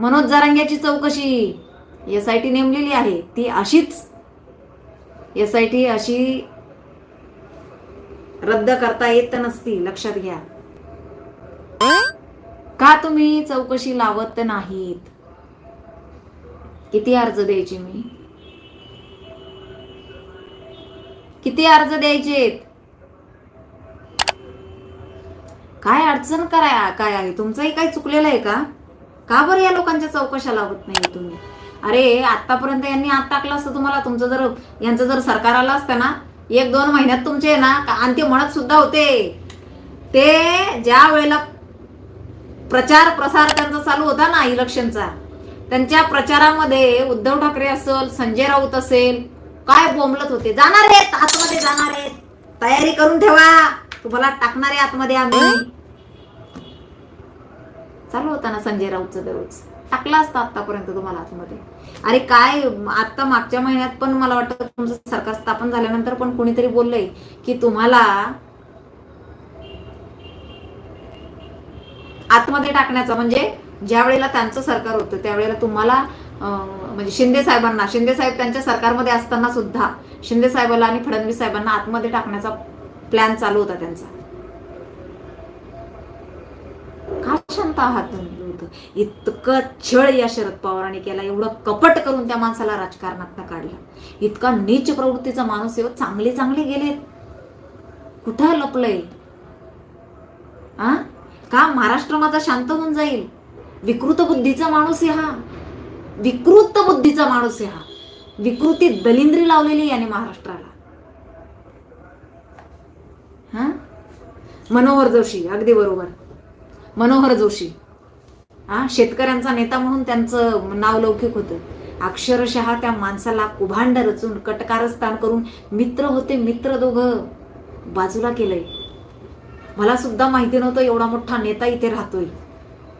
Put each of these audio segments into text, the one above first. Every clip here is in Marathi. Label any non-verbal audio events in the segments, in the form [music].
मनोज जारांग्याची चौकशी. एस आय टी नेमलेली आहे. ती अशीच एस आय टी अशी रद्द करता येत नसती. लक्षात घ्या. का तुम्ही चौकशी लावत नाहीत? किती अर्ज द्यायचे मी? किती अर्ज द्यायचेत? काय अडचण कराय काय आहे? तुमचंही काही चुकलेलं आहे का? का बरं या लोकांच्या चौकशा लावत नाही तुम्ही? अरे आतापर्यंत यांनी आत टाकलं असतं तुम्हाला. तुमचं जर यांचं जर सरकार आलं असतं ना एक दोन महिन्यात तुमचे ना आणि ते म्हणत सुद्धा होते. ते ज्या वेळेला प्रचार प्रसार त्यांचा चालू होता ना इलेक्शनचा त्यांच्या प्रचारामध्ये उद्धव ठाकरे असेल संजय राऊत असेल काय बोंबलत होते. जाणार आहेत आतमध्ये जाणार आहेत. तयारी करून ठेवा. तुम्हाला टाकणारे आतमध्ये आम्ही. चालू होता ना संजय राऊतचा दररोज. टाकला असता आतापर्यंत तुम्हाला आतमध्ये. अरे काय आता मागच्या महिन्यात पण मला वाटतं तुमचं सरकार स्थापन झाल्यानंतर पण कोणीतरी बोललंय की तुम्हाला आतमध्ये टाकण्याचा म्हणजे ज्या वेळेला त्यांचं सरकार होतं त्यावेळेला तुम्हाला म्हणजे शिंदे साहेबांना शिंदे साहेब त्यांच्या सरकारमध्ये असताना सुद्धा शिंदे साहेबाला आणि फडणवीस साहेबांना आतमध्ये टाकण्याचा प्लॅन चालू होता त्यांचा. स्वतः शांत आहात होतं इतकं छळ या शरद पवारांनी केला एवढं कपट करून त्या माणसाला राजकारणात काढलं. इतका नीच प्रवृत्तीचा माणूस आहे हो, चांगले चांगले गेलेत. कुठं लपलंय? आ? का महाराष्ट्र माझा शांत होऊन जाईल? विकृत बुद्धीचा माणूस आहे हा. विकृत बुद्धीचा माणूस आहे हा. विकृती दलिंद्री लावलेली याने महाराष्ट्राला. हा? मनोहर जोशी अगदी बरोबर. मनोहर जोशी. हा शेतकऱ्यांचा नेता म्हणून त्यांचं नाव लौकिक होतं. अक्षरशः त्या माणसाला कुभांड रचून कटकारस्थान करून मित्र होते मित्र दोघं बाजूला केलंय. मला सुद्धा माहिती नव्हतं एवढा मोठा नेता इथे राहतोय.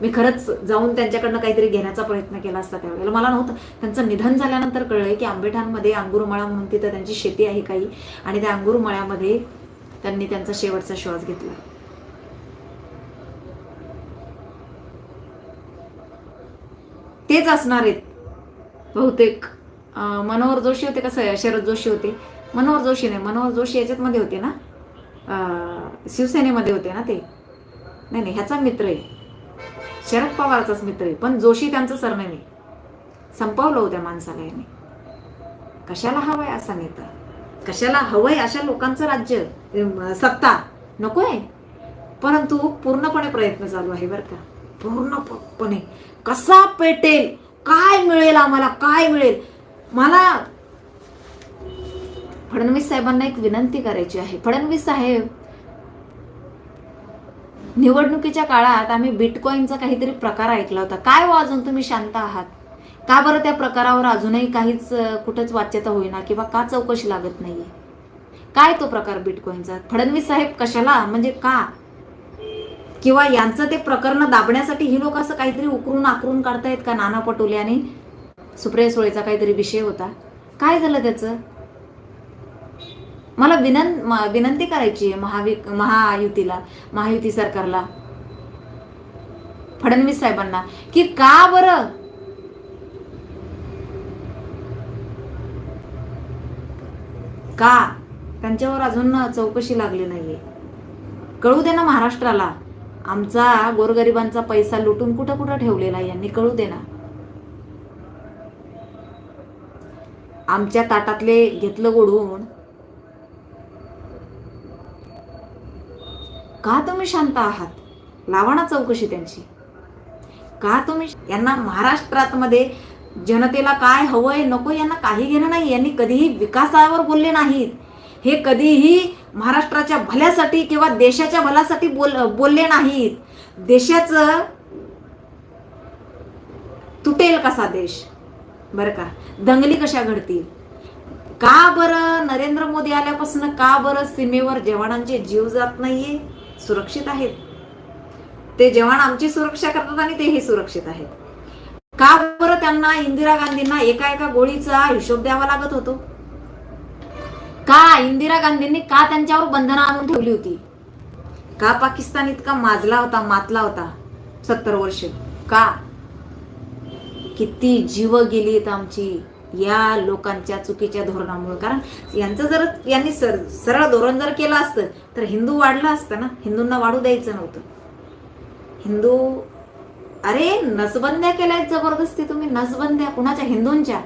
मी खरंच जाऊन त्यांच्याकडनं काहीतरी घेण्याचा प्रयत्न केला असता त्यावेळेला. मला नव्हतं. त्यांचं निधन झाल्यानंतर कळलंय की आंबेठांमध्ये अंगुरमळा म्हणून तिथं त्यांची शेती आहे काही. आणि त्या अंगुरमळ्यामध्ये त्यांनी त्यांचा शेवटचा श्वास घेतला. तेच असणार आहेत. बहुतेक मनोहर जोशी होते कसं शरद जोशी होते. मनोहर जोशी नाही मनोहर जोशी याच्यातमध्ये होते ना? शिवसेनेमध्ये होते ना ते? नाही नाही ह्याचा मित्र आहे. शरद पवारचाच मित्र आहे. पण जोशी त्यांचं सरनेम आहे. संपवलं होत्या माणसाला याने. कशाला हवंय असा नेता? कशाला हवंय अशा लोकांचं राज्य? सत्ता सत्ता? नकोय? परंतु पूर्णपणे प्रयत्न चालू आहे बरं का. पूर्णपणे. कसा पेटेल? काय मिळेल आम्हाला? काय मिळेल? मला फडणवीस साहेबांना एक विनंती करायची आहे. फडणवीस साहेब निवडणुकीच्या काळात आम्ही बिटकॉईनचा काहीतरी प्रकार ऐकला होता. काय व अजून? तुम्ही शांत आहात. का बरं त्या प्रकारावर अजूनही काहीच कुठंच वाच्यता होईना किंवा का चौकशी लागत नाहीये? काय तो प्रकार बिटकॉईनचा फडणवीस साहेब कशाला? म्हणजे का? किंवा यांचं ते प्रकरण दाबण्यासाठी ही लोक असं काहीतरी उकरून आकरून काढतायत का नाना पटोले आणि सुप्रिया सुळेचा काहीतरी विषय होता? काय झालं त्याचं? मला विनं विनंती करायची आहे महावि महायुतीला महायुती सरकारला फडणवीस साहेबांना की का बरं? का? त्यांच्यावर अजून चौकशी लागली नाहीये. कळू दे ना महाराष्ट्राला. आमचा गोरगरिबांचा पैसा लुटून कुठं कुठं ठेवलेला यांनी कळू दे ना. आमच्या ताटातले घेतलं गोडवून. का तुम्ही शांत आहात? लावा ना चौकशी त्यांची. का तुम्ही यांना महाराष्ट्रात मध्ये जनतेला काय हवंय नको यांना काही घेणं नाही. यांनी कधीही विकासावर बोलले नाहीत. हे कधीही महाराष्ट्राच्या भल्यासाठी किंवा देशाच्या भल्यासाठी बोल बोलले नाहीत. देशाचं तुटेल कसा देश? बरं का? दंगली कशा घडतील? का बरं नरेंद्र मोदी आल्यापासून का बरं सीमेवर जवानांचे जीव जात नाहीये? सुरक्षित आहेत. ते जवान आमची सुरक्षा करतात आणि तेही सुरक्षित आहेत. का बरं त्यांना इंदिरा गांधींना एका एका गोळीचा हिशोब द्यावा लागत होतो? का इंदिरा गांधींनी का त्यांच्यावर बंधनं आणून ठेवली होती? का पाकिस्तान इतका माजला होता मातला होता? सत्तर वर्ष. का? किती जीव गेलीत आमची या लोकांच्या चुकीच्या धोरणामुळे. कारण यांचं जर यांनी सर सरळ धोरण जर केलं असतं तर हिंदू वाढला असतं ना? हिंदूंना वाढू द्यायचं नव्हतं. हिंदू अरे नसबंद्या केल्यात जबरदस्ती तुम्ही? नसबंद्या कुणाच्या? हिंदूंच्या?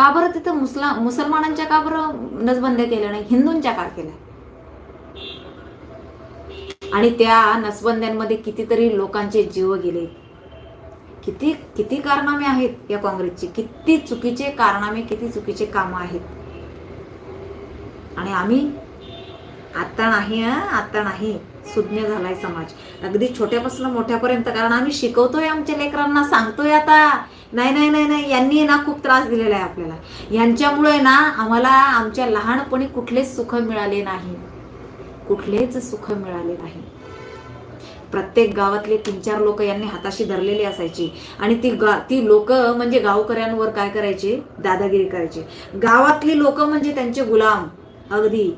का बरं तिथं मुसला मुसलमानांच्या का बरं नसबंद्या केल्या नाही हिंदूंच्या का केल्या? आणि त्या नसबंद्यांमध्ये कितीतरी लोकांचे जीव गेले. किती किती कारनामे आहेत या काँग्रेसची? किती चुकीचे कारनामे किती चुकीचे कामं आहेत? आणि आम्ही आता नाही आता नाही. सुज्ञ झालाय समाज. अगदी छोट्यापासून मोठ्यापर्यंत कारण आम्ही शिकवतोय आमच्या लेकरांना सांगतोय आता. नाही नाही नाही नाही. यांनी ना खूप त्रास दिलेला आहे आपल्याला. यांच्यामुळे ना आम्हाला आमच्या लहानपणी कुठलेच सुख मिळाले नाही. कुठलेच सुख मिळाले नाही. प्रत्येक गावातले तीन चार लोक यांनी हाताशी धरलेली असायची. आणि ती गा ती लोक म्हणजे गावकऱ्यांवर काय करायचे? दादागिरी करायचे. गावातली लोक म्हणजे त्यांचे गुलाम. अगदी.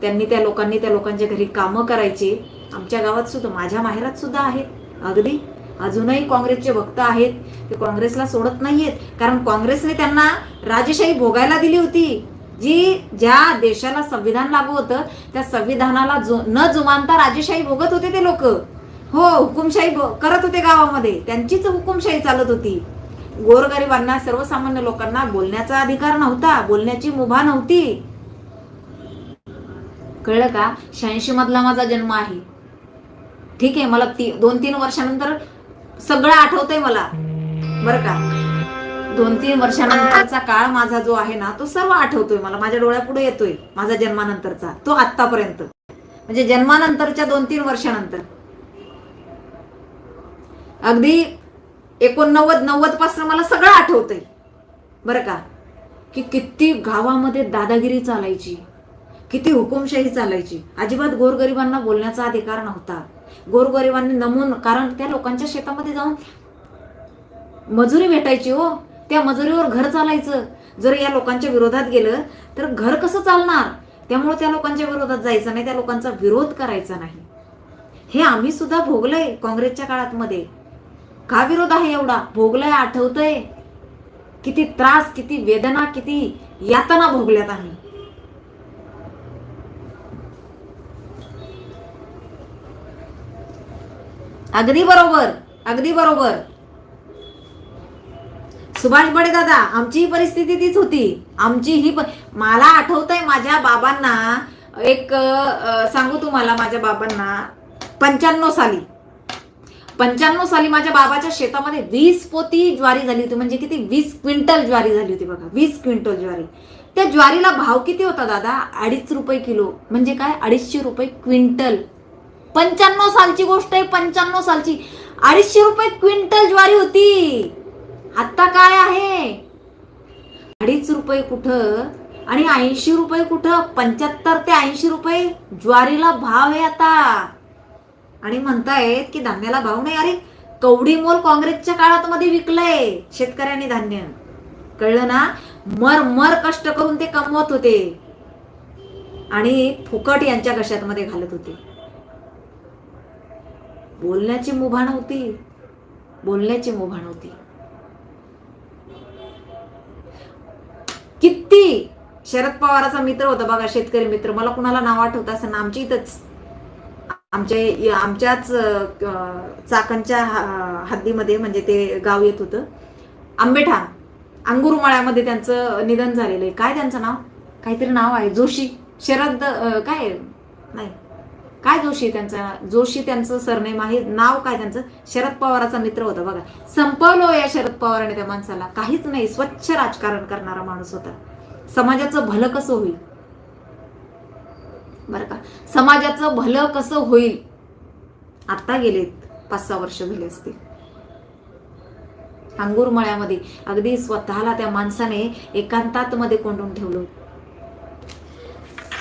त्यांनी त्या लोकांनी त्या लोकांच्या घरी कामं करायची. आमच्या गावात सुद्धा माझ्या माहेरात सुद्धा आहेत. अगदी. अजूनही काँग्रेसचे भक्त आहेत ते काँग्रेसला सोडत नाहीयेत. कारण काँग्रेसने त्यांना राजेशाही भोगायला दिली होती. जी ज्या देशाला संविधान लागू होतं त्या संविधानाला जो न जुमानता राजेशाही भोगत होते ते लोक. हो हुकुमशाही करत होते गावामध्ये. त्यांचीच हुकुमशाही चालत होती. गोरगरिबांना सर्वसामान्य लोकांना बोलण्याचा अधिकार नव्हता. बोलण्याची मुभा नव्हती. कळलं का? शहाऐंशी मधला माझा जन्म आहे. ठीक आहे मला ती दोन तीन वर्षानंतर सगळं आठवतंय मला. बरं का? दोन तीन वर्षानंतरचा काळ माझा जो आहे ना तो सर्व आठवतोय मला. माझ्या डोळ्यापुढे येतोय माझा जन्मानंतरचा. तो आत्तापर्यंत. म्हणजे जन्मानंतरच्या दोन तीन वर्षानंतर. अगदी एकोणनव्वद नव्वदपासून मला सगळं आठवतंय. बरं का? की किती गावामध्ये दादागिरी चालायची किती हुकुमशाही चालायची. अजिबात गोरगरिबांना बोलण्याचा अधिकार नव्हता. गोरगरिबांनी नमून कारण त्या लोकांच्या शेतामध्ये जाऊन मजुरी भेटायची हो. त्या मजुरीवर घर चालायचं. जर या लोकांच्या विरोधात गेलं तर घर कसं चालणार? त्यामुळे त्या लोकांच्या विरोधात जायचं नाही त्या लोकांचा विरोध करायचा नाही. हे आम्ही सुद्धा भोगलंय काँग्रेसच्या काळात मध्ये का विरोध आहे एवढा? भोगलंय आठवतंय. किती त्रास किती वेदना किती यातना भोगल्यात आम्ही. अगदी बरोबर अगदी बरोबर. सुभाष बडे दादा आमची परिस्थिती तीच होती. आमची ही प- मला आठवतंय माझ्या बाबांना एक सांगू तुम्हाला माझ्या बाबांना पंच्याण्णव साली. पंच्याण्णव साली माझ्या बाबाच्या शेतामध्ये वीस पोती ज्वारी झाली होती. म्हणजे किती? वीस क्विंटल ज्वारी झाली होती बघा. वीस क्विंटल ज्वारी. त्या ज्वारीला भाव किती होता दादा? अडीच रुपये किलो. म्हणजे काय? अडीचशे रुपये क्विंटल. पंच्याण्णव सालची गोष्ट आहे पंच्याण्णव सालची. अडीचशे रुपये क्विंटल ज्वारी होती. आता काय आहे? अडीच रुपये कुठं आणि ऐंशी रुपये कुठं? पंच्याहत्तर ते ऐंशी रुपये ज्वारीला भाव आहे आता. आणि म्हणतायत की धान्याला भाव नाही. अरे कवडी मोल काँग्रेसच्या काळात मध्ये विकलंय शेतकऱ्यांनी धान्य. कळलं ना? मर मर कष्ट करून ते कमवत होते. आणि फुकट यांच्या कशात मध्ये घालत होते. बोलण्याची मुभा नव्हती. बोलण्याची मुभा नव्हती. किती? शरद पवाराचा मित्र होता बघा शेतकरी मित्र. मला कुणाला नाव आठवत असं ना आमच्या इथंच. आमच्या आमच्याच चाकणच्या हद्दीमध्ये म्हणजे ते गाव येत होतं. आंबेठाण. अंगुरमाळ्यामध्ये त्यांचं निधन झालेलं आहे. काय त्यांचं नाव? काहीतरी नाव आहे. जोशी. शरद काय? नाही. काय जोशी त्यांचा? जोशी त्यांचं सरनेम आहे. नाव काय त्यांचं? शरद पवाराचा मित्र होता बघा. संपवलो या शरद पवाराने त्या माणसाला. काहीच नाही. स्वच्छ राजकारण करणारा माणूस होता. समाजाचं भलं कसं होईल? बरं का? समाजाचं भलं कसं होईल? आता गेलेत पाच सहा वर्ष झाले असतील. अंगुरमळ्यामध्ये अगदी स्वतःला त्या माणसाने एकांतात मध्ये कोंडून ठेवलं होतं.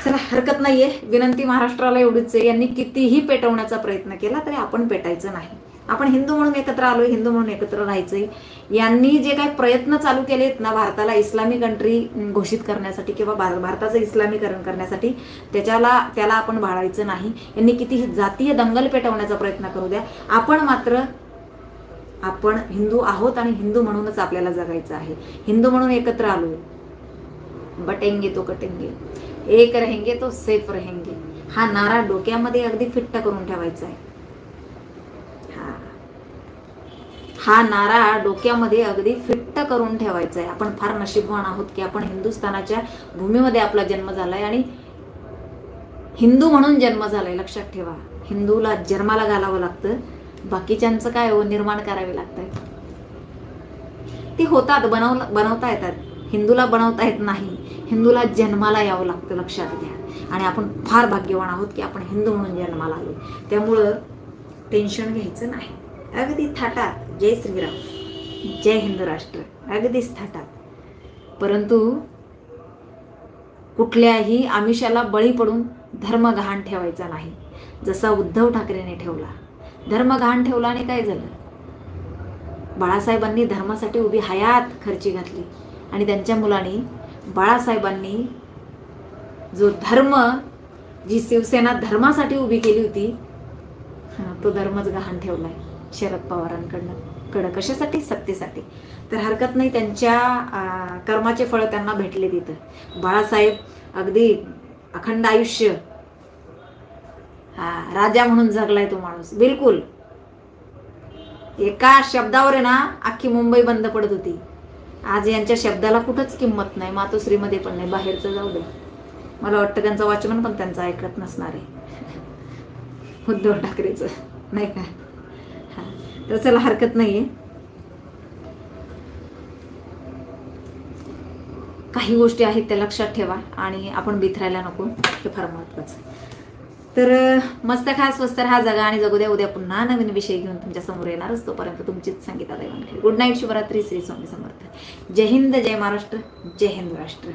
चला हरकत नाहीये. विनंती महाराष्ट्राला एवढीच आहे. यांनी कितीही पेटवण्याचा प्रयत्न केला तरी आपण पेटायचं नाही. आपण हिंदू म्हणून एकत्र आलोय हिंदू म्हणून एकत्र राहायचंय. यांनी जे काही प्रयत्न चालू केलेत ना भारताला इस्लामी कंट्री घोषित करण्यासाठी किंवा भार- भारताचं इस्लामीकरण करण्यासाठी त्याच्याला त्याला आपण भाळायचं नाही. यांनी कितीही जातीय दंगल पेटवण्याचा प्रयत्न करू द्या. आपण मात्र आपण हिंदू आहोत आणि हिंदू म्हणूनच आपल्याला जगायचं आहे. हिंदू म्हणून एकत्र आलोय. बटेंगे तो कटेंगे. एक रहेंगे तो सेफ रहेंगे. हा नारा डोक्यामध्ये अगदी फिट्ट करून ठेवायचा आहे. हा. हा नारा डोक्यामध्ये अगदी फिट्ट करून ठेवायचा आहे. आपण फार नशीबवान आहोत की आपण हिंदुस्थानाच्या भूमीमध्ये आपला जन्म झालाय आणि हिंदू म्हणून जन्म झालाय. लक्षात ठेवा. हिंदूला जन्माला घालावं लागतं. बाकीच्यांचं काय हो? निर्माण करावे लागतंय. ते होतात बनव बनवता येतात. हिंदूला बनवता येत नाही. हिंदूला जन्माला यावं लागतं लक्षात घ्या. आणि आपण फार भाग्यवान आहोत की आपण हिंदू म्हणून जन्माला आलो त्यामुळं टेन्शन घ्यायचं नाही. अगदी थाटात. जय श्रीराम. जय हिंद राष्ट्र. अगदीच थाटात. परंतु कुठल्याही आमिषाला बळी पडून धर्म गहाण ठेवायचा नाही. जसा उद्धव ठाकरेने ठेवला. धर्म गहाण ठेवला आणि काय झालं? बाळासाहेबांनी धर्मासाठी उभी हयात खर्ची घातली. आणि त्यांच्या मुलांनी बाळासाहेबांनी जो धर्म जी शिवसेना धर्मासाठी उभी केली होती तो धर्मच गहाण ठेवलाय शरद पवारांकडनं. कडं कशासाठी? सत्तेसाठी. तर हरकत नाही त्यांच्या कर्माचे फळ त्यांना भेटले तिथं. बाळासाहेब अगदी अखंड आयुष्य हा राजा म्हणून जगलाय तो माणूस. बिलकुल. एका शब्दावर आहे ना अख्खी मुंबई बंद पडत होती. आज यांच्या शब्दाला कुठंच किंमत नाही मातोश्रीमध्ये पण नाही बाहेरचं जाऊ दे. मला वाटतं त्यांचा वॉचमन पण त्यांचं ऐकत नसणार आहे. [laughs] उद्धव ठाकरेचं नाही का? हा तर चला हरकत नाहीये. काही गोष्टी आहेत त्या लक्षात ठेवा आणि आपण बिथरायला नको हे फार महत्वाचं तर मस्त खा स्वस्त राहा जगा आणि जगू द्या. उद्या पुन्हा नवीन विषय घेऊन तुमच्यासमोर येणारच तोपर्यंत तुमचीच संगीता गुड नाईट शुभरात्री. श्री स्वामी समर्थ. जय हिंद जय महाराष्ट्र. जय हिंद राष्ट्र.